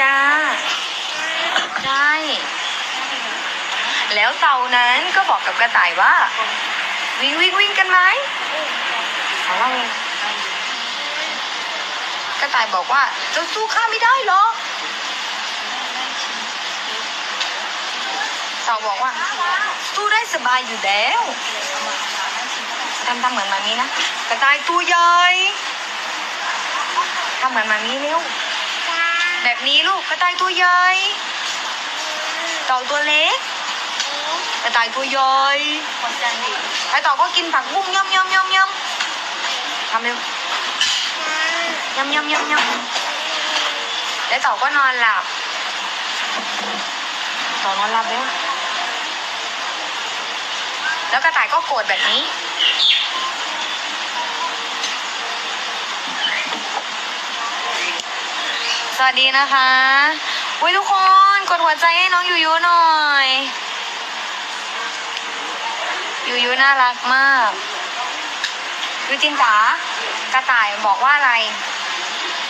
จ้าใช่แล้วเต่านั้นก็บอกกับกระต่ายว่า วิ่งวิ่งวิ่งกันไหมเอาเล่าเองกระต่ายบอกว่าเจะสู้ข้าไม่ได้หรอกเต่าบอกว่า สู้ได้สบายอยู่แล้วทำทำเหมือนมามีนะ กระต่ายตัวใหญ่ทำเหมือนมามีเร็ว แบบนี้ลูกกระต่ายตัวใหญ่เต่าตัวเล็กกระต่ายตัวใหญ่ไอเต่าก็กินผักบุ้งย่ำย่ำย่ำย่ำทำเร็วย่ำย่ำย่ำย่ำแล้วเต่าก็นอนหลับเต่านอนหลับแล้วแล้วกระต่ายก็โกรธแบบนี้ สวัสดีนะคะอุ้ยทุกคนกดหัวใจให้น้องยูยูหน่อยยูยูน่ารักมากยูจินจ๋ากระต่ายบอกว่าอะไร